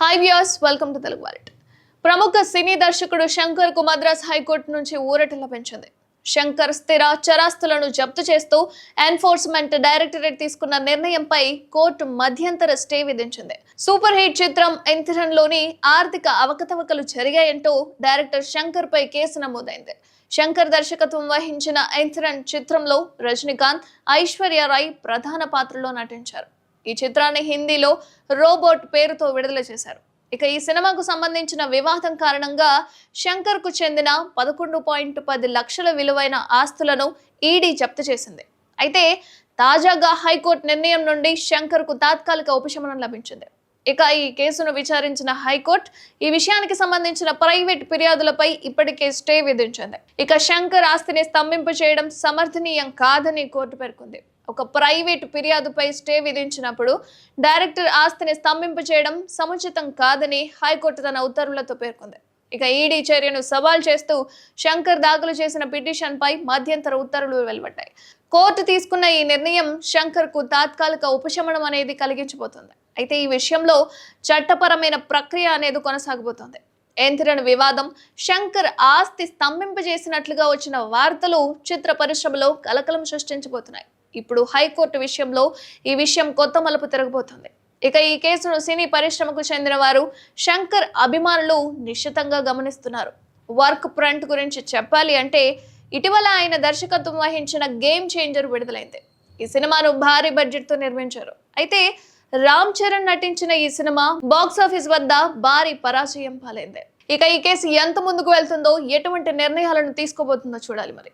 Hi views welcome to Telugu wallet ప్రముఖ సినీ దర్శకుడు శంకర్కు మద్రాస్ హైకోర్టు నుంచి ఊరట లభించింది శంకర్ స్థిర చరాస్తులను జప్తు చేస్తూ ఎన్ఫోర్స్మెంట్ డైరెక్టరేట్ తీసుకున్న నిర్ణయంపై కోర్టు మధ్యంతర స్టే విధించింది. సూపర్ హిట్ చిత్రం ఎంతిరన్లోని ఆర్థిక అవకతవకలు జరిగాయంటూ డైరెక్టర్ శంకర్ పై కేసు నమోదైంది. శంకర్ దర్శకత్వం వహించిన ఎంతిరన్ చిత్రంలో రజనీకాంత్ ఐశ్వర్య రాయ్ ప్రధాన పాత్రలో నటించారు. ఈ చిత్రాన్ని హిందీలో రోబోట్ పేరుతో విడుదల చేశారు. ఇక ఈ సినిమాకు సంబంధించిన వివాదం కారణంగా శంకర్కు చెందిన పదకొండు పాయింట్ పది లక్షల విలువైన ఆస్తులను ఈడీ జప్తు చేసింది. అయితే తాజాగా హైకోర్టు నిర్ణయం నుండి శంకర్కు తాత్కాలిక ఉపశమనం లభించింది. ఇక ఈ కేసును విచారించిన హైకోర్టు ఈ విషయానికి సంబంధించిన ప్రైవేట్ ఫిర్యాదులపై ఇప్పటికే స్టే విధించింది. ఇక శంకర్ ఆస్తిని స్తంభింప చేయడం సమర్థనీయం కాదని కోర్టు పేర్కొంది. ఒక ప్రైవేట్ ఫిర్యాదుపై స్టే విధించినప్పుడు డైరెక్టర్ ఆస్తిని స్తంభింప చేయడం సముచితం కాదని హైకోర్టు తన ఉత్తర్వులతో పేర్కొంది. ఇక ఈడీ చర్యను సవాల్ చేస్తూ శంకర్ దాఖలు చేసిన పిటిషన్పై మధ్యంతర ఉత్తర్వులు వెలువడ్డాయి. కోర్టు తీసుకున్న ఈ నిర్ణయం శంకర్కు తాత్కాలిక ఉపశమనం అనేది కలిగించబోతుంది. అయితే ఈ విషయంలో చట్టపరమైన ప్రక్రియ అనేది కొనసాగబోతోంది. ఏంతిరన్ వివాదం శంకర్ ఆస్తి స్తంభింపజేసినట్లుగా వచ్చిన వార్తలు చిత్ర పరిశ్రమలో కలకలం సృష్టించబోతున్నాయి. ఇప్పుడు హైకోర్టు విషయంలో ఈ విషయం కొత్త మలుపు తిరగబోతుంది. ఇక ఈ కేసును సినీ పరిశ్రమకు చెందిన వారు శంకర్ అభిమానులు నిశ్చితంగా గమనిస్తున్నారు. వర్క్ ఫ్రంట్ గురించి చెప్పాలి అంటే ఇటీవల ఆయన దర్శకత్వం వహించిన గేమ్ చేంజర్ విడుదలైంది. ఈ సినిమాను భారీ బడ్జెట్తో నిర్మించారు. అయితే రామ్ చరణ్ నటించిన ఈ సినిమా బాక్స్ ఆఫీస్ వద్ద భారీ పరాజయం పాలైంది. ఇక ఈ కేసు ఎంత ముందుకు వెళ్తుందో ఎటువంటి నిర్ణయాలను తీసుకోబోతుందో చూడాలి మరి.